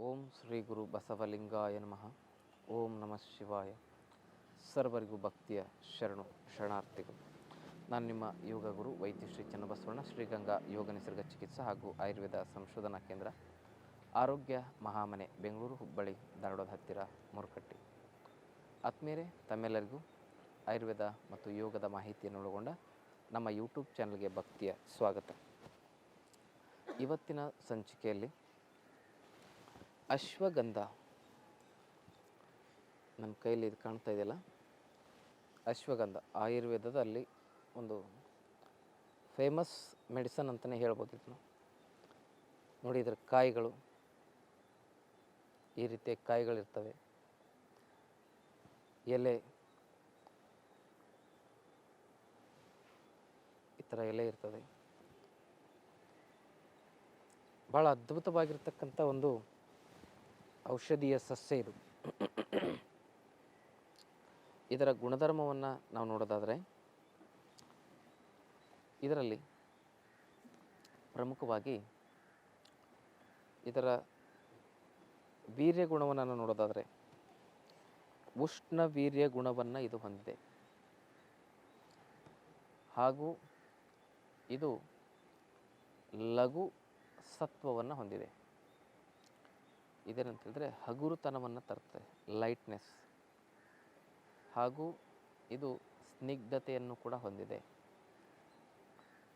ಓಂ ಶ್ರೀ ಗುರು ಬಸವಲಿಂಗಾಯ ನಮಃ. ಓಂ ನಮಃ ಶಿವಾಯ. ಸರ್ವರಿಗೂ ಭಕ್ತಿಯ ಶರಣು ಶರಣಾರ್ಥಿಗಳು. ನಾನು ನಿಮ್ಮ ಯೋಗ ಗುರು ವೈದ್ಯ ಶ್ರೀ ಚನ್ನಬಸವಣ್ಣ, ಶ್ರೀಗಂಗಾ ಯೋಗ ನಿಸರ್ಗ ಚಿಕಿತ್ಸಾ ಹಾಗೂ ಆಯುರ್ವೇದ ಸಂಶೋಧನಾ ಕೇಂದ್ರ, ಆರೋಗ್ಯ ಮಹಾಮನೆ, ಬೆಂಗಳೂರು ಹುಬ್ಬಳ್ಳಿ, ಧಾರವಾಡದ ಹತ್ತಿರ ಮುರುಕಟ್ಟಿ. ಆತ್ಮೀಯರೇ, ತಮ್ಮೆಲ್ಲರಿಗೂ ಆಯುರ್ವೇದ ಮತ್ತು ಯೋಗದ ಮಾಹಿತಿಯನ್ನು ಒಳಗೊಂಡ ನಮ್ಮ ಯೂಟ್ಯೂಬ್ ಚಾನಲ್ಗೆ ಭಕ್ತಿಯ ಸ್ವಾಗತ. ಇವತ್ತಿನ ಸಂಚಿಕೆಯಲ್ಲಿ ಅಶ್ವಗಂಧ. ನಮ್ಮ ಕೈಯಲ್ಲಿ ಇದು ಕಾಣ್ತಾ ಇದೆಯಲ್ಲ? ಅಶ್ವಗಂಧ. ಆಯುರ್ವೇದದಲ್ಲಿ ಒಂದು ಫೇಮಸ್ ಮೆಡಿಸನ್ ಅಂತಲೇ ಹೇಳ್ಬೋದು ಇದನ್ನು. ನೋಡಿ ಇದರ ಕಾಯಿಗಳು. ಈ ರೀತಿಯ ಕಾಯಿಗಳಿರ್ತವೆ ಎಲೆ. ಈ ಥರ ಎಲೆ ಇರ್ತದೆ. ಭಾಳ ಅದ್ಭುತವಾಗಿರ್ತಕ್ಕಂಥ ಒಂದು ಔಷಧೀಯ ಸಸ್ಯ ಇದು. ಇದರ ಗುಣಧರ್ಮವನ್ನು ನಾವು ನೋಡೋದಾದರೆ, ಇದರಲ್ಲಿ ಪ್ರಮುಖವಾಗಿ ಇದರ ವೀರ್ಯ ಗುಣವನ್ನು ನಾವು ನೋಡೋದಾದರೆ ಉಷ್ಣ ವೀರ್ಯ ಗುಣವನ್ನು ಇದು ಹೊಂದಿದೆ. ಹಾಗೂ ಇದು ಲಘು ಸತ್ವವನ್ನು ಹೊಂದಿದೆ. ಇದೇನಂತ ಹೇಳಿದ್ರೆ ಹಗುರುತನವನ್ನು ತರುತ್ತೆ ಲೈಟ್ನೆಸ್ ಹಾಗೂ ಇದು ಸ್ನಿಗ್ಧತೆಯನ್ನು ಕೂಡ ಹೊಂದಿದೆ.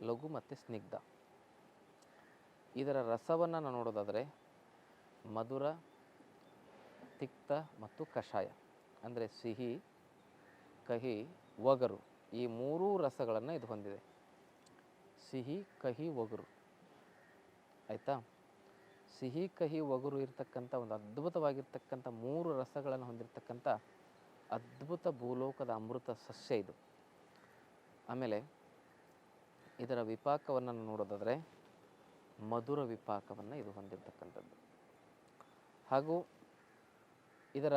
ಲಘು ಮತ್ತು ಸ್ನಿಗ್ಧ. ಇದರ ರಸವನ್ನು ನಾವು ನೋಡೋದಾದರೆ ಮಧುರ, ತಿಕ್ತ ಮತ್ತು ಕಷಾಯ. ಅಂದರೆ ಸಿಹಿ, ಕಹಿ, ಒಗರು ಈ ಮೂರೂ ರಸಗಳನ್ನು ಇದು ಹೊಂದಿದೆ. ಸಿಹಿ, ಕಹಿ, ಒಗರು. ಆಯಿತಾ? ಸಿಹಿ ಕಹಿ ಒಗರು ಇರತಕ್ಕಂಥ ಒಂದು ಅದ್ಭುತವಾಗಿರ್ತಕ್ಕಂಥ ಮೂರು ರಸಗಳನ್ನು ಹೊಂದಿರತಕ್ಕಂಥ ಅದ್ಭುತ ಭೂಲೋಕದ ಅಮೃತ ಸಸ್ಯ ಇದು. ಆಮೇಲೆ ಇದರ ವಿಪಾಕವನ್ನು ನೋಡೋದಾದರೆ ಮಧುರ ವಿಪಾಕವನ್ನು ಇದು ಹೊಂದಿರತಕ್ಕಂಥದ್ದು. ಹಾಗೂ ಇದರ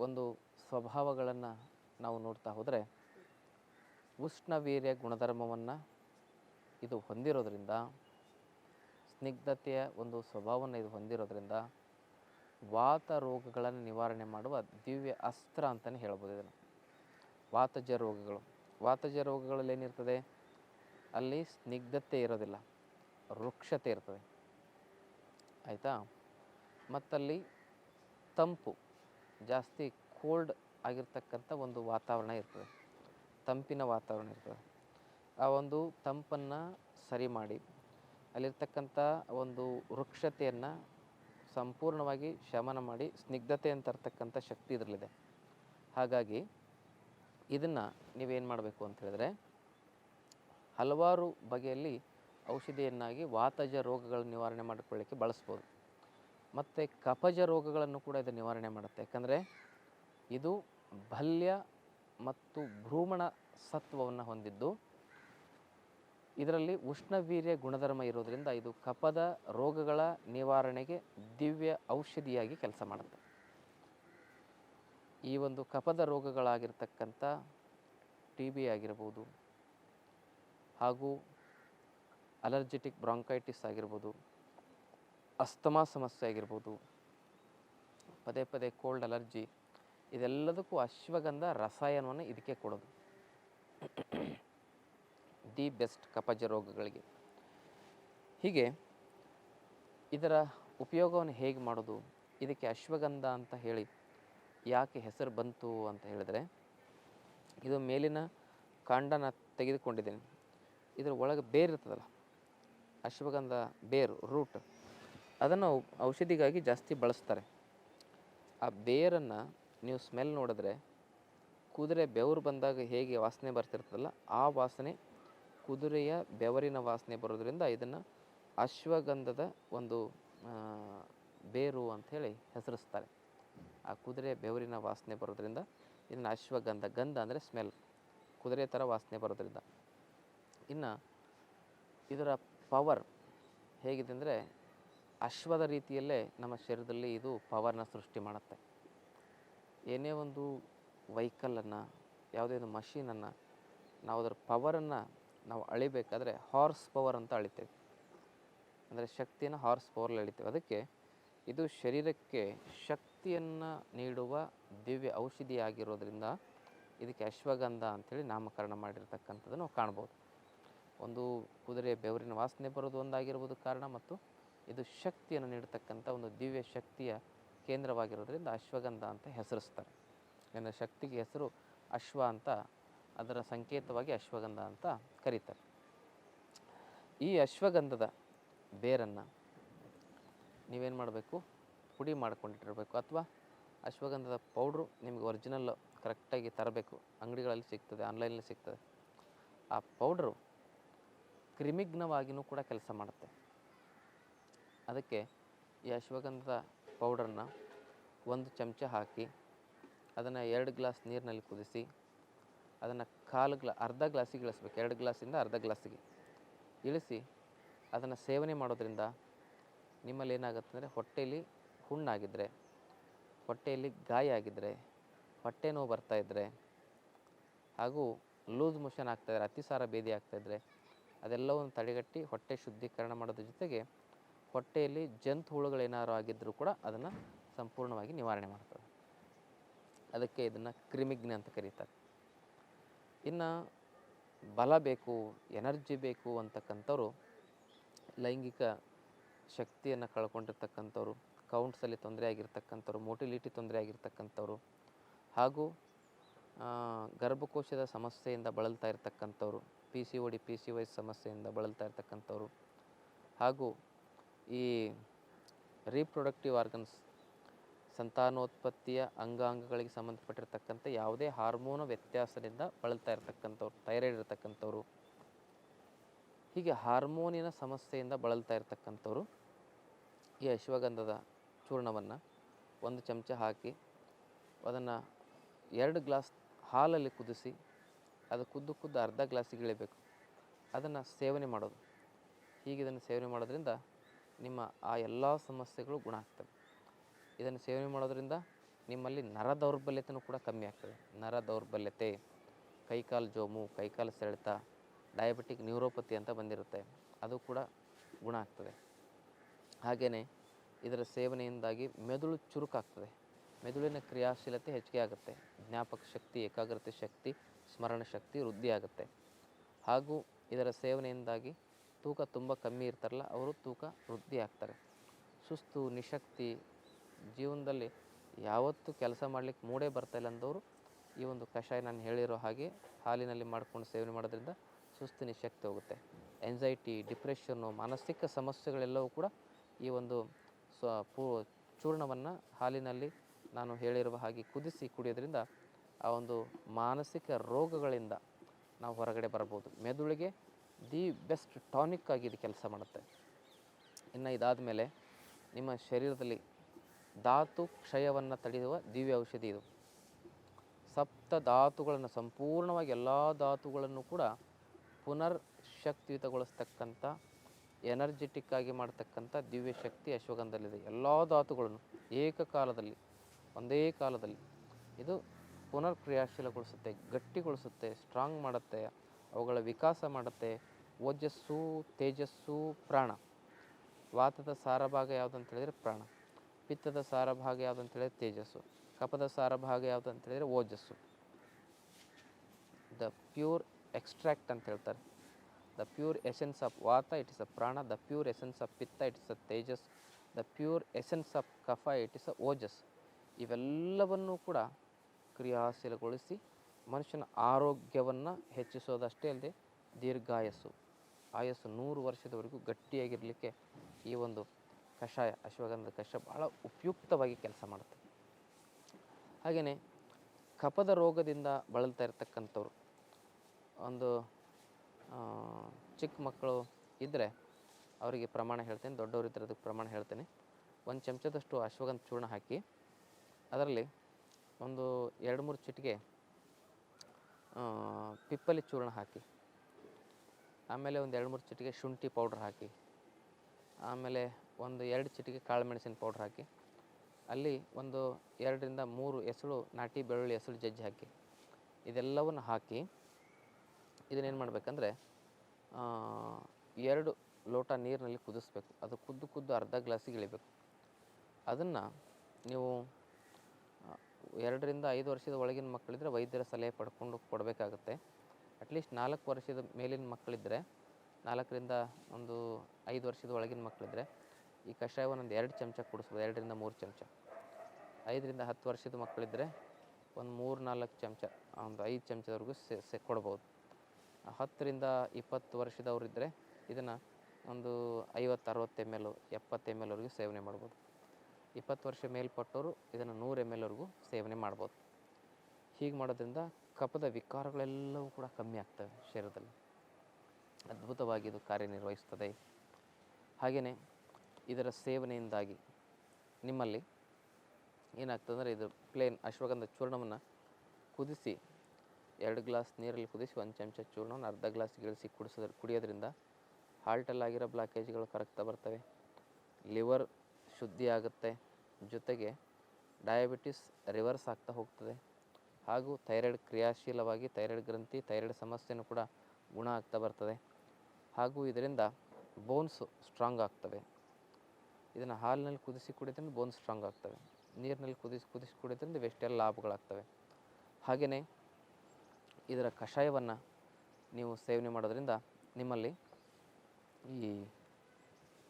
ಒಂದು ಸ್ವಭಾವಗಳನ್ನು ನಾವು ನೋಡ್ತಾ ಹೋದರೆ ಉಷ್ಣವೀರ್ಯ ಗುಣಧರ್ಮವನ್ನು ಇದು ಹೊಂದಿರೋದ್ರಿಂದ ಸ್ನಿಗ್ಧತೆಯ ಒಂದು ಸ್ವಭಾವವನ್ನು ಇದು ಹೊಂದಿರೋದ್ರಿಂದ ವಾತ ರೋಗಗಳನ್ನು ನಿವಾರಣೆ ಮಾಡುವ ದಿವ್ಯ ಅಸ್ತ್ರ ಅಂತಲೇ ಹೇಳ್ಬೋದು ಇದನ್ನು. ವಾತಜ ರೋಗಗಳು. ವಾತಜ ರೋಗಗಳಲ್ಲಿ ಏನಿರ್ತದೆ? ಅಲ್ಲಿ ಸ್ನಿಗ್ಧತೆ ಇರೋದಿಲ್ಲ. ವೃಕ್ಷತೆ ಇರ್ತದೆ. ಆಯಿತಾ? ಮತ್ತಲ್ಲಿ ತಂಪು. ಜಾಸ್ತಿ ಕೋಲ್ಡ್ ಆಗಿರ್ತಕ್ಕಂಥ ಒಂದು ವಾತಾವರಣ ಇರ್ತದೆ. ತಂಪಿನ ವಾತಾವರಣ ಇರ್ತದೆ. ಆ ಒಂದು ತಂಪನ್ನು ಸರಿ ಮಾಡಿ ಅಲ್ಲಿರ್ತಕ್ಕಂಥ ಒಂದು ವೃಕ್ಷತೆಯನ್ನು ಸಂಪೂರ್ಣವಾಗಿ ಶಮನ ಮಾಡಿ ಸ್ನಿಗ್ಧತೆ ಅಂತ ತರ್ತಕ್ಕಂಥ ಶಕ್ತಿ ಇದರಲ್ಲಿದೆ. ಹಾಗಾಗಿ ಇದನ್ನು ನೀವೇನು ಮಾಡಬೇಕು ಅಂತ ಹೇಳಿದ್ರೆ ಹಲವಾರು ಬಗೆಯಲ್ಲಿ ಔಷಧಿಯನ್ನಾಗಿ ವಾತಜ ರೋಗಗಳನ್ನು ನಿವಾರಣೆ ಮಾಡಿಕೊಳ್ಳಿಕ್ಕೆ ಬಳಸ್ಬೋದು. ಮತ್ತು ಕಪಜ ರೋಗಗಳನ್ನು ಕೂಡ ಇದು ನಿವಾರಣೆ ಮಾಡುತ್ತೆ. ಯಾಕಂದರೆ ಇದು ಭಲ್ಯ ಮತ್ತು ಭ್ರೂಮಣ ಸತ್ವವನ್ನು ಹೊಂದಿದ್ದು ಇದರಲ್ಲಿ ಉಷ್ಣವೀರ್ಯ ಗುಣಧರ್ಮ ಇರೋದರಿಂದ ಇದು ಕಫದ ರೋಗಗಳ ನಿವಾರಣೆಗೆ ದಿವ್ಯ ಔಷಧಿಯಾಗಿ ಕೆಲಸ ಮಾಡುತ್ತೆ. ಈ ಒಂದು ಕಫದ ರೋಗಗಳಾಗಿರ್ತಕ್ಕಂಥ ಟಿ ಬಿ ಆಗಿರ್ಬೋದು ಹಾಗೂ ಅಲರ್ಜೆಟಿಕ್ ಬ್ರಾಂಕೈಟಿಸ್ ಆಗಿರ್ಬೋದು, ಅಸ್ತಮಾ ಸಮಸ್ಯೆ ಆಗಿರ್ಬೋದು, ಪದೇ ಪದೇ ಕೋಲ್ಡ್ ಅಲರ್ಜಿ ಇದೆಲ್ಲದಕ್ಕೂ ಅಶ್ವಗಂಧ ರಸಾಯನವನ್ನು ಇದಕ್ಕೆ ಕೊಡೋದು. ದಿ ಬೆಸ್ಟ್ ಕಪಜ ರೋಗಗಳಿಗೆ. ಹೀಗೆ ಇದರ ಉಪಯೋಗವನ್ನು ಹೇಗೆ ಮಾಡೋದು, ಇದಕ್ಕೆ ಅಶ್ವಗಂಧ ಅಂತ ಹೇಳಿ ಯಾಕೆ ಹೆಸರು ಬಂತು ಅಂತ ಹೇಳಿದರೆ, ಇದು ಮೇಲಿನ ಕಾಂಡನ ತೆಗೆದುಕೊಂಡಿದ್ದೇನೆ. ಇದರ ಒಳಗೆ ಬೇರು ಇರ್ತದಲ್ಲ, ಅಶ್ವಗಂಧ ಬೇರು, ರೂಟ್, ಅದನ್ನು ಔಷಧಿಗಾಗಿ ಜಾಸ್ತಿ ಬಳಸ್ತಾರೆ. ಆ ಬೇರನ್ನು ನೀವು ಸ್ಮೆಲ್ ನೋಡಿದ್ರೆ, ಕುದುರೆ ಬೆವರು ಬಂದಾಗ ಹೇಗೆ ವಾಸನೆ ಬರ್ತಿರ್ತದಲ್ಲ, ಆ ವಾಸನೆ ಕುದುರೆಯ ಬೆವರಿನ ವಾಸನೆ ಬರೋದ್ರಿಂದ ಇದನ್ನು ಅಶ್ವಗಂಧದ ಒಂದು ಬೇರು ಅಂಥೇಳಿ ಹೆಸರಿಸ್ತಾರೆ. ಆ ಕುದುರೆ ಬೆವರಿನ ವಾಸನೆ ಬರೋದ್ರಿಂದ ಇದನ್ನು ಅಶ್ವಗಂಧ, ಗಂಧ ಅಂದರೆ ಸ್ಮೆಲ್ ಕುದುರೆ ಥರ ವಾಸನೆ ಬರೋದ್ರಿಂದ. ಇನ್ನು ಇದರ ಪವರ್ ಹೇಗಿದೆ ಅಂದರೆ ಅಶ್ವದ ರೀತಿಯಲ್ಲೇ ನಮ್ಮ ಶರೀರದಲ್ಲಿ ಇದು ಪವರ್ನ ಸೃಷ್ಟಿ ಮಾಡುತ್ತೆ. ಏನೇ ಒಂದು ವೆಹಿಕಲನ್ನು ಯಾವುದೇ ಒಂದು ಮಷೀನನ್ನು ನಾವು ಅದರ ಪವರನ್ನು ನಾವು ಅಳಿಬೇಕಾದ್ರೆ ಹಾರ್ಸ್ ಪವರ್ ಅಂತ ಅಳಿತೇವೆ. ಅಂದರೆ ಶಕ್ತಿಯನ್ನು ಹಾರ್ಸ್ ಪವರ್ಲಿ ಅಳಿತೇವೆ. ಅದಕ್ಕೆ ಇದು ಶರೀರಕ್ಕೆ ಶಕ್ತಿಯನ್ನು ನೀಡುವ ದಿವ್ಯ ಔಷಧಿಯಾಗಿರೋದ್ರಿಂದ ಇದಕ್ಕೆ ಅಶ್ವಗಂಧ ಅಂಥೇಳಿ ನಾಮಕರಣ ಮಾಡಿರ್ತಕ್ಕಂಥದ್ದು ನಾವು ಕಾಣ್ಬೋದು. ಒಂದು ಕುದುರೆ ಬೆವರಿನ ವಾಸನೆ ಬರೋದು ಒಂದಾಗಿರ್ಬೋದು ಕಾರಣ ಮತ್ತು ಇದು ಶಕ್ತಿಯನ್ನು ನೀಡತಕ್ಕಂಥ ಒಂದು ದಿವ್ಯ ಶಕ್ತಿಯ ಕೇಂದ್ರವಾಗಿರೋದ್ರಿಂದ ಅಶ್ವಗಂಧ ಅಂತ ಹೆಸರಿಸ್ತಾರೆ. ಏನಂದರೆ ಶಕ್ತಿಗೆ ಹೆಸರು ಅಶ್ವ ಅಂತ ಅದರ ಸಂಕೇತವಾಗಿ ಅಶ್ವಗಂಧ ಅಂತ ಕರೀತಾರೆ. ಈ ಅಶ್ವಗಂಧದ ಬೇರನ್ನು ನೀವೇನು ಮಾಡಬೇಕು? ಪುಡಿ ಮಾಡ್ಕೊಂಡಿಟ್ಟಿರಬೇಕು ಅಥವಾ ಅಶ್ವಗಂಧದ ಪೌಡ್ರು ನಿಮಗೆ ಒರಿಜಿನಲ್ ಕರೆಕ್ಟಾಗಿ ತರಬೇಕು. ಅಂಗಡಿಗಳಲ್ಲಿ ಸಿಗ್ತದೆ, ಆನ್ಲೈನಲ್ಲಿ ಸಿಗ್ತದೆ. ಆ ಪೌಡ್ರು ಕ್ರಿಮಿಗ್ನವಾಗಿಯೂ ಕೂಡ ಕೆಲಸ ಮಾಡುತ್ತೆ. ಅದಕ್ಕೆ ಈ ಅಶ್ವಗಂಧದ ಪೌಡ್ರನ್ನು ಒಂದು ಚಮಚ ಹಾಕಿ ಅದನ್ನು ಎರಡು ಗ್ಲಾಸ್ ನೀರಿನಲ್ಲಿ ಕುದಿಸಿ ಅದನ್ನು ಕಾಲು ಗ್ಲಾ, ಅರ್ಧ ಗ್ಲಾಸಿಗೆ ಇಳಿಸ್ಬೇಕು. ಎರಡು ಗ್ಲಾಸಿಂದ ಅರ್ಧ ಗ್ಲಾಸಿಗೆ. ಇಳಿಸಿ ಅದನ್ನು ಸೇವನೆ ಮಾಡೋದ್ರಿಂದ ನಿಮ್ಮಲ್ಲಿ ಏನಾಗುತ್ತೆ ಅಂದರೆ ಹೊಟ್ಟೆಯಲ್ಲಿ ಹುಣ್ಣಾಗಿದ್ದರೆ ಹೊಟ್ಟೆಯಲ್ಲಿ ಗಾಯ ಆಗಿದ್ದರೆ ಹೊಟ್ಟೆ ನೋವು ಬರ್ತಾ ಇದ್ದರೆ ಹಾಗೂ ಲೂಸ್ ಮೋಷನ್ ಆಗ್ತಾಯಿದ್ರೆ ಅತಿಸಾರ ಭೇದಿ ಆಗ್ತಾಯಿದ್ರೆ ಅದೆಲ್ಲವನ್ನು ತಡೆಗಟ್ಟಿ ಹೊಟ್ಟೆ ಶುದ್ಧೀಕರಣ ಮಾಡೋದ್ರ ಜೊತೆಗೆ ಹೊಟ್ಟೆಯಲ್ಲಿ ಜಂತು ಹುಳುಗಳೇನಾದ್ರು ಆಗಿದ್ದರೂ ಕೂಡ ಅದನ್ನು ಸಂಪೂರ್ಣವಾಗಿ ನಿವಾರಣೆ ಮಾಡ್ತದೆ. ಅದಕ್ಕೆ ಇದನ್ನು ಕ್ರಿಮಿಜ್ಞ ಅಂತ ಕರೀತಾರೆ. ಇನ್ನು ಬಲ ಬೇಕು, ಎನರ್ಜಿ ಬೇಕು ಅಂತಕ್ಕಂಥವ್ರು, ಲೈಂಗಿಕ ಶಕ್ತಿಯನ್ನು ಕಳ್ಕೊಂಡಿರ್ತಕ್ಕಂಥವ್ರು ಕೌಂಟ್ಸಲ್ಲಿ ತೊಂದರೆ ಆಗಿರ್ತಕ್ಕಂಥವ್ರು ಮೋಟಿಲಿಟಿ ತೊಂದರೆ ಆಗಿರ್ತಕ್ಕಂಥವ್ರು, ಹಾಗೂ ಗರ್ಭಕೋಶದ ಸಮಸ್ಯೆಯಿಂದ ಬಳಲ್ತಾ ಇರ್ತಕ್ಕಂಥವ್ರು P C O D P C wise ಸಮಸ್ಯೆಯಿಂದ ಬಳಲ್ತಾ ಇರ್ತಕ್ಕಂಥವ್ರು, ಹಾಗೂ ಈ ರೀಪ್ರೊಡಕ್ಟಿವ್ ಆರ್ಗನ್ಸ್ ಸಂತಾನೋತ್ಪತ್ತಿಯ ಅಂಗಾಂಗಗಳಿಗೆ ಸಂಬಂಧಪಟ್ಟಿರ್ತಕ್ಕಂಥ ಯಾವುದೇ ಹಾರ್ಮೋನ ವ್ಯತ್ಯಾಸದಿಂದ ಬಳಲ್ತಾ ಇರ್ತಕ್ಕಂಥವ್ರು ಥೈರಾಯ್ಡ್ ಇರ್ತಕ್ಕಂಥವ್ರು. ಹೀಗೆ ಹಾರ್ಮೋನಿನ ಸಮಸ್ಯೆಯಿಂದ ಬಳಲ್ತಾ ಇರ್ತಕ್ಕಂಥವ್ರು ಈ ಅಶ್ವಗಂಧದ ಚೂರ್ಣವನ್ನು ಒಂದು ಚಮಚ ಹಾಕಿ ಅದನ್ನು ಎರಡು ಗ್ಲಾಸ್ ಹಾಲಲ್ಲಿ ಕುದಿಸಿ ಅದು ಕುದ್ದು ಕುದ್ದು ಅರ್ಧ ಗ್ಲಾಸಿಗೆ ಇಳಿಬೇಕು. ಅದನ್ನು ಸೇವನೆ ಮಾಡೋದು. ಹೀಗೆ ಇದನ್ನು ಸೇವನೆ ಮಾಡೋದ್ರಿಂದ ನಿಮ್ಮ ಆ ಎಲ್ಲ ಸಮಸ್ಯೆಗಳು ಗುಣ ಆಗ್ತವೆ. ಇದನ್ನು ಸೇವನೆ ಮಾಡೋದ್ರಿಂದ ನಿಮ್ಮಲ್ಲಿ ನರ ದೌರ್ಬಲ್ಯತೆಯೂ ಕೂಡ ಕಮ್ಮಿ ಆಗ್ತದೆ. ನರ ದೌರ್ಬಲ್ಯತೆ, ಕೈಕಾಲು ಜೋಮು, ಕೈಕಾಲು ಸೆಳೆತ ಡಯಾಬಿಟಿಕ್ ನ್ಯೂರೋಪತಿ ಅಂತ ಬಂದಿರುತ್ತೆ. ಅದು ಕೂಡ ಗುಣ ಆಗ್ತದೆ. ಹಾಗೆಯೇ ಇದರ ಸೇವನೆಯಿಂದಾಗಿ ಮೆದುಳು ಚುರುಕಾಗ್ತದೆ. ಮೆದುಳಿನ ಕ್ರಿಯಾಶೀಲತೆ ಹೆಚ್ಚಿಗೆ ಆಗುತ್ತೆ. ಜ್ಞಾಪಕ ಶಕ್ತಿ, ಏಕಾಗ್ರತೆ ಶಕ್ತಿ, ಸ್ಮರಣ ಶಕ್ತಿ ವೃದ್ಧಿ ಆಗುತ್ತೆ. ಹಾಗೂ ಇದರ ಸೇವನೆಯಿಂದಾಗಿ ತೂಕ ತುಂಬ ಕಮ್ಮಿ ಇರ್ತಾರಲ್ಲ, ಅವರು ತೂಕ ವೃದ್ಧಿ ಆಗ್ತಾರೆ. ಸುಸ್ತು, ನಿಶಕ್ತಿ ಜೀವನದಲ್ಲಿ ಯಾವತ್ತೂ ಕೆಲಸ ಮಾಡಲಿಕ್ಕೆ ಮೂಡೇ ಇಲ್ಲ ಅಂದವರು ಈ ಒಂದು ಕಷಾಯ ನಾನು ಹೇಳಿರೋ ಹಾಗೆ ಹಾಲಿನಲ್ಲಿ ಮಾಡ್ಕೊಂಡು ಸೇವನೆ ಮಾಡೋದ್ರಿಂದ ಸುಸ್ತು ಶಕ್ತಿ ಹೋಗುತ್ತೆ. ಎಂಜೈಟಿ ಡಿಪ್ರೆಷನ್ನು ಮಾನಸಿಕ ಸಮಸ್ಯೆಗಳೆಲ್ಲವೂ ಕೂಡ ಈ ಒಂದು ಸ್ವ ಪೂ ಚೂರ್ಣವನ್ನು ಹಾಲಿನಲ್ಲಿ ನಾನು ಹೇಳಿರುವ ಹಾಗೆ ಕುದಿಸಿ ಕುಡಿಯೋದ್ರಿಂದ ಆ ಒಂದು ಮಾನಸಿಕ ರೋಗಗಳಿಂದ ನಾವು ಹೊರಗಡೆ ಬರ್ಬೋದು ಮೆದುಳಿಗೆ ದಿ ಬೆಸ್ಟ್ ಟಾನಿಕ್ ಆಗಿ ಇದು ಕೆಲಸ ಮಾಡುತ್ತೆ. ಇನ್ನು ಇದಾದ ಮೇಲೆ ನಿಮ್ಮ ಶರೀರದಲ್ಲಿ ಧಾತು ಕ್ಷಯವನ್ನು ತಡೆಯುವ ದಿವ್ಯ ಔಷಧಿ ಇದು. ಸಪ್ತ ಧಾತುಗಳನ್ನು ಸಂಪೂರ್ಣವಾಗಿ ಎಲ್ಲ ಧಾತುಗಳನ್ನು ಕೂಡ ಪುನರ್ ಶಕ್ತಿಯುತಗೊಳಿಸ್ತಕ್ಕಂಥ ಎನರ್ಜೆಟಿಕ್ ಆಗಿ ಮಾಡ್ತಕ್ಕಂಥ ದಿವ್ಯ ಶಕ್ತಿ ಅಶ್ವಗಂಧದಲ್ಲಿದೆ. ಎಲ್ಲ ಧಾತುಗಳನ್ನು ಏಕಕಾಲದಲ್ಲಿ, ಒಂದೇ ಕಾಲದಲ್ಲಿ ಇದು ಪುನರ್ ಕ್ರಿಯಾಶೀಲಗೊಳಿಸುತ್ತೆ ಗಟ್ಟಿಗೊಳಿಸುತ್ತೆ ಸ್ಟ್ರಾಂಗ್ ಮಾಡುತ್ತೆ, ಅವುಗಳ ವಿಕಾಸ ಮಾಡುತ್ತೆ. ಓಜಸ್ಸು, ತೇಜಸ್ಸು, ಪ್ರಾಣ. ವಾತದ ಸಾರಭಾಗ ಯಾವುದು ಅಂತ ಹೇಳಿದರೆ ಪ್ರಾಣ. ಪಿತ್ತದ ಸಾರ ಭಾಗ ಯಾವುದು ಅಂತ ಹೇಳಿದ್ರೆ ತೇಜಸ್ಸು. ಕಫದ ಸಾರಭಾಗ ಯಾವುದು ಅಂತ ಹೇಳಿದರೆ ಓಜಸ್ಸು. ದ ಪ್ಯೂರ್ ಎಕ್ಸ್ಟ್ರಾಕ್ಟ್ ಅಂತ ಹೇಳ್ತಾರೆ. The pure essence of vata, it is a prana. The pure essence of pitta, it is a tejas. The pure essence of kapha, it is a ojas. ಇವೆಲ್ಲವನ್ನೂ ಕೂಡ ಕ್ರಿಯಾಶೀಲಗೊಳಿಸಿ ಮನುಷ್ಯನ ಆರೋಗ್ಯವನ್ನು ಹೆಚ್ಚಿಸೋದಷ್ಟೇ ಅಲ್ಲದೆ ದೀರ್ಘಾಯಸ್ಸು. ಆಯಸ್ಸು ನೂರು ವರ್ಷದವರೆಗೂ ಗಟ್ಟಿಯಾಗಿರಲಿಕ್ಕೆ ಈ ಒಂದು ಕಷಾಯ ಅಶ್ವಗಂಧದ ಕಷಾಯ ಭಾಳ ಉಪಯುಕ್ತವಾಗಿ ಕೆಲಸ ಮಾಡುತ್ತೆ. ಹಾಗೆಯೇ ಕಪದ ರೋಗದಿಂದ ಬಳಲ್ತಾ ಇರತಕ್ಕಂಥವ್ರು, ಒಂದು ಚಿಕ್ಕ ಮಕ್ಕಳು ಇದ್ದರೆ ಅವರಿಗೆ ಪ್ರಮಾಣ ಹೇಳ್ತೇನೆ, ದೊಡ್ಡವರು ಇದ್ದರೆ ಅದಕ್ಕೆ ಪ್ರಮಾಣ ಹೇಳ್ತೇನೆ. ಒಂದು ಚಮಚದಷ್ಟು ಅಶ್ವಗಂಧ ಚೂರ್ಣ ಹಾಕಿ, ಅದರಲ್ಲಿ ಒಂದು ಎರಡು ಮೂರು ಚಿಟಿಗೆ ಪಿಪ್ಪಲಿ ಚೂರ್ಣ ಹಾಕಿ, ಆಮೇಲೆ ಒಂದು ಎರಡು ಮೂರು ಚಿಟಿಗೆ ಶುಂಠಿ ಪೌಡ್ರ್ ಹಾಕಿ, ಆಮೇಲೆ ಒಂದು ಎರಡು ಚಿಟಿಕೆ ಕಾಳು ಮೆಣಸಿನ ಪೌಡ್ರ್ ಹಾಕಿ, ಅಲ್ಲಿ ಒಂದು ಎರಡರಿಂದ ಮೂರು ಎಸಳು ನಾಟಿ ಬೆಳ್ಳುಳ್ಳಿ ಎಸಳು ಜಜ್ಜಿ ಹಾಕಿ, ಇದೆಲ್ಲವನ್ನು ಹಾಕಿ ಇದನ್ನೇನು ಮಾಡಬೇಕಂದ್ರೆ ಎರಡು ಲೋಟ ನೀರಿನಲ್ಲಿ ಕುದಿಸ್ಬೇಕು. ಅದು ಕುದ್ದು ಕುದ್ದು ಅರ್ಧ ಗ್ಲಾಸಿಗೆ ಇಳಿಬೇಕು. ಅದನ್ನು ನೀವು ಎರಡರಿಂದ ಐದು ವರ್ಷದ ಒಳಗಿನ ಮಕ್ಕಳಿದ್ರೆ ವೈದ್ಯರ ಸಲಹೆ ಪಡ್ಕೊಂಡು ಕೊಡಬೇಕಾಗುತ್ತೆ. ಅಟ್ಲೀಸ್ಟ್ ನಾಲ್ಕು ವರ್ಷದ ಮೇಲಿನ ಮಕ್ಕಳಿದ್ದರೆ ನಾಲ್ಕರಿಂದ ಒಂದು ಐದು ವರ್ಷದ ಒಳಗಿನ ಮಕ್ಕಳಿದ್ರೆ ಈ ಕಷಾಯವನ್ನು ಒಂದು ಎರಡು ಚಮಚ ಕುಡಿಸ್ಬೋದು, ಎರಡರಿಂದ ಮೂರು ಚಮಚ. ಐದರಿಂದ ಹತ್ತು ವರ್ಷದ ಮಕ್ಕಳಿದ್ದರೆ ಒಂದು ಮೂರು ನಾಲ್ಕು ಚಮಚ, ಒಂದು ಐದು ಚಮಚದವರೆಗೂ ಸೆ ಸೆ, ಕೊಡ್ಬೋದು. ಹತ್ತರಿಂದ ಇಪ್ಪತ್ತು ವರ್ಷದವರಿದ್ದರೆ ಇದನ್ನು ಒಂದು ಐವತ್ತು, ಅರವತ್ತು ಎಂ ಎಲ್, ಎಪ್ಪತ್ತು ಎಂ ಎಲ್ವರೆಗೂ ಸೇವನೆ ಮಾಡ್ಬೋದು. ಇಪ್ಪತ್ತು ವರ್ಷ ಮೇಲ್ಪಟ್ಟವರು ಇದನ್ನು ನೂರು ಎಂ ಎಲ್ವರೆಗೂ ಸೇವನೆ ಮಾಡ್ಬೋದು. ಹೀಗೆ ಮಾಡೋದ್ರಿಂದ ಕಫದ ವಿಕಾರಗಳೆಲ್ಲವೂ ಕೂಡ ಕಮ್ಮಿ ಆಗ್ತವೆ ಶರೀರದಲ್ಲಿ. ಅದ್ಭುತವಾಗಿ ಇದು ಕಾರ್ಯನಿರ್ವಹಿಸ್ತದೆ. ಹಾಗೆಯೇ ಇದರ ಸೇವನೆಯಿಂದಾಗಿ ನಿಮ್ಮಲ್ಲಿ ಏನಾಗ್ತದಂದರೆ ಇದು ಪ್ಲೇನ್ ಅಶ್ವಗಂಧ ಚೂರ್ಣವನ್ನು ಕುದಿಸಿ ಎರಡು ಗ್ಲಾಸ್ ನೀರಲ್ಲಿ ಕುದಿಸಿ ಒಂದು ಚಮಚ ಚೂರ್ಣವನ್ನು ಅರ್ಧ ಗ್ಲಾಸ್ ಗಿಳಿಸಿ ಕುಡಿಸೋದ್ರ ಕುಡಿಯೋದ್ರಿಂದ ಹಾಲ್ಟಲ್ಲಾಗಿರೋ ಬ್ಲಾಕೇಜ್ಗಳು ಕರಗ್ತಾ ಬರ್ತವೆ. ಲಿವರ್ ಶುದ್ಧಿ ಆಗುತ್ತೆ ಜೊತೆಗೆ ಡಯಾಬಿಟಿಸ್ ರಿವರ್ಸ್ ಆಗ್ತಾ ಹೋಗ್ತದೆ. ಹಾಗೂ ಥೈರಾಯ್ಡ್ ಕ್ರಿಯಾಶೀಲವಾಗಿ ಥೈರಾಯ್ಡ್ ಗ್ರಂಥಿ ಥೈರಾಯ್ಡ್ ಸಮಸ್ಯೆನೂ ಕೂಡ ಗುಣ ಆಗ್ತಾ ಬರ್ತದೆ. ಹಾಗೂ ಇದರಿಂದ ಬೋನ್ಸು ಸ್ಟ್ರಾಂಗ್ ಆಗ್ತವೆ. ಇದನ್ನು ಹಾಲಿನಲ್ಲಿ ಕುದಿಸಿ ಕುಡಿದ್ರಿಂದ ಬೋನ್ ಸ್ಟ್ರಾಂಗ್ ಆಗ್ತವೆ. ನೀರಿನಲ್ಲಿ ಕುದಿಸಿ ಕುದಿಸಿ ಕುಡಿದ್ರಿಂದ ಇವೆಷ್ಟೆಲ್ಲ ಲಾಭಗಳಾಗ್ತವೆ. ಹಾಗೆಯೇ ಇದರ ಕಷಾಯವನ್ನು ನೀವು ಸೇವನೆ ಮಾಡೋದ್ರಿಂದ ನಿಮ್ಮಲ್ಲಿ ಈ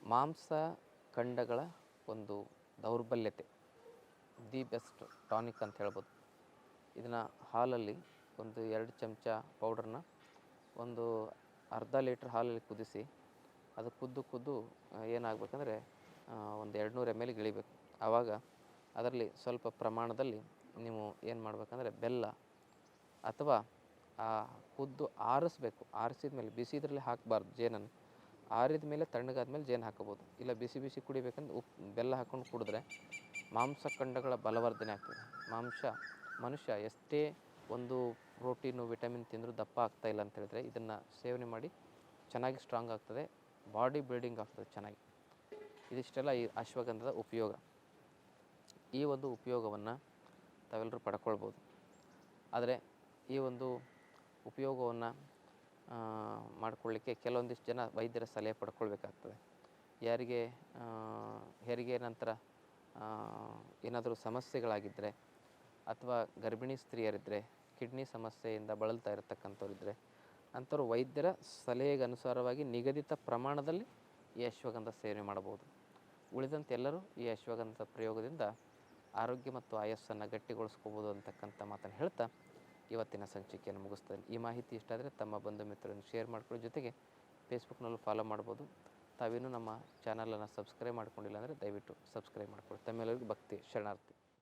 ಮಾಂಸ ಖಂಡಗಳ ಒಂದು ದೌರ್ಬಲ್ಯತೆ ದಿ ಬೆಸ್ಟ್ ಟಾನಿಕ್ ಅಂತ ಹೇಳ್ಬೋದು. ಇದನ್ನು ಹಾಲಲ್ಲಿ ಒಂದು ಎರಡು ಚಮಚ ಪೌಡ್ರನ್ನ ಒಂದು ಅರ್ಧ ಲೀಟ್ರ್ ಹಾಲಲ್ಲಿ ಕುದಿಸಿ, ಅದು ಕುದ್ದು ಕುದ್ದು, ಏನಾಗಬೇಕಂದ್ರೆ ಒಂದು ಎರಡು ನೂರು ಎಂ ಎಲ್ಗೆ ಇಳಿಬೇಕು ಆವಾಗ ಅದರಲ್ಲಿ ಸ್ವಲ್ಪ ಪ್ರಮಾಣದಲ್ಲಿ ನೀವು ಏನು ಮಾಡಬೇಕಂದ್ರೆ ಬೆಲ್ಲ ಅಥವಾ, ಆ, ಕುದ್ದು ಆರಿಸ್ಬೇಕು. ಆರಿಸಿದ ಮೇಲೆ ಬಿಸಿ ಇದರಲ್ಲಿ ಹಾಕಬಾರ್ದು ಜೇನನ್ನು. ಆರಿದ ಮೇಲೆ ತಣ್ಣಗಾದ ಮೇಲೆ ಜೇನು ಹಾಕಬಹುದು ಇಲ್ಲ ಬಿಸಿ ಬಿಸಿ ಕುಡಿಬೇಕಂದ್ರೆ ಉಪ್ಪು ಬೆಲ್ಲ ಹಾಕ್ಕೊಂಡು ಕುಡಿದ್ರೆ ಮಾಂಸಖಂಡಗಳ ಬಲವರ್ಧನೆ ಆಗ್ತದೆ. ಮಾಂಸ ಮನುಷ್ಯ ಎಷ್ಟೇ ಒಂದು ಪ್ರೋಟೀನು, ವಿಟಮಿನ್ ತಿಂದರೂ ದಪ್ಪ ಆಗ್ತಾ ಇಲ್ಲ ಅಂತ ಹೇಳಿದ್ರೆ ಇದನ್ನು ಸೇವನೆ ಮಾಡಿ ಚೆನ್ನಾಗಿ ಸ್ಟ್ರಾಂಗ್ ಆಗ್ತದೆ. ಬಾಡಿ ಬಿಲ್ಡಿಂಗ್ ಆಗ್ತದೆ ಚೆನ್ನಾಗಿ. ಇದಿಷ್ಟೆಲ್ಲ ಈ ಅಶ್ವಗಂಧದ ಉಪಯೋಗ. ಈ ಒಂದು ಉಪಯೋಗವನ್ನು ತಾವೆಲ್ಲರೂ ಪಡ್ಕೊಳ್ಬೋದು. ಆದರೆ ಈ ಒಂದು ಉಪಯೋಗವನ್ನು ಮಾಡಿಕೊಳ್ಳಿಕ್ಕೆ ಕೆಲವೊಂದಿಷ್ಟು ಜನ ವೈದ್ಯರ ಸಲಹೆ ಪಡ್ಕೊಳ್ಬೇಕಾಗ್ತದೆ. ಯಾರಿಗೆ ಹೆರಿಗೆ ನಂತರ ಏನಾದರೂ ಸಮಸ್ಯೆಗಳಾಗಿದ್ದರೆ ಅಥವಾ ಗರ್ಭಿಣಿ ಸ್ತ್ರೀಯರಿದ್ದರೆ ಕಿಡ್ನಿ ಸಮಸ್ಯೆಯಿಂದ ಬಳಲ್ತಾ ಇರತಕ್ಕಂಥವ್ರಿದ್ದರೆ ಅಂಥವ್ರು ವೈದ್ಯರ ಸಲಹೆಗೆ ಅನುಸಾರವಾಗಿ ನಿಗದಿತ ಪ್ರಮಾಣದಲ್ಲಿ ಈ ಅಶ್ವಗಂಧ ಸೇವನೆ ಮಾಡಬಹುದು ಉಳಿದಂತೆ ಎಲ್ಲರೂ ಈ ಅಶ್ವಗಂಧದ ಪ್ರಯೋಗದಿಂದ ಆರೋಗ್ಯ ಮತ್ತು ಆಯಸ್ಸನ್ನು ಗಟ್ಟಿಗೊಳಿಸ್ಕೋಬೋದು ಅಂತಕ್ಕಂಥ ಮಾತನ್ನು ಹೇಳ್ತಾ ಇವತ್ತಿನ ಸಂಚಿಕೆಯನ್ನು ಮುಗಿಸ್ತೇನೆ. ಈ ಮಾಹಿತಿ ಇಷ್ಟ ಆದರೆ ತಮ್ಮ ಬಂಧು ಮಿತ್ರರನ್ನು ಶೇರ್ ಮಾಡ್ಕೊಳ್ಳೋ ಜೊತೆಗೆ ಫೇಸ್ಬುಕ್ನಲ್ಲೂ ಫಾಲೋ ಮಾಡ್ಬೋದು. ತಾವೇನು ನಮ್ಮ ಚಾನಲನ್ನು ಸಬ್ಸ್ಕ್ರೈಬ್ ಮಾಡ್ಕೊಂಡಿಲ್ಲ ಅಂದರೆ ದಯವಿಟ್ಟು ಸಬ್ಸ್ಕ್ರೈಬ್ ಮಾಡ್ಕೊಳ್ಳಿ. ತಮ್ಮೆಲ್ಲರಿಗೂ ಭಕ್ತಿ, ಶರಣಾರ್ಥಿ.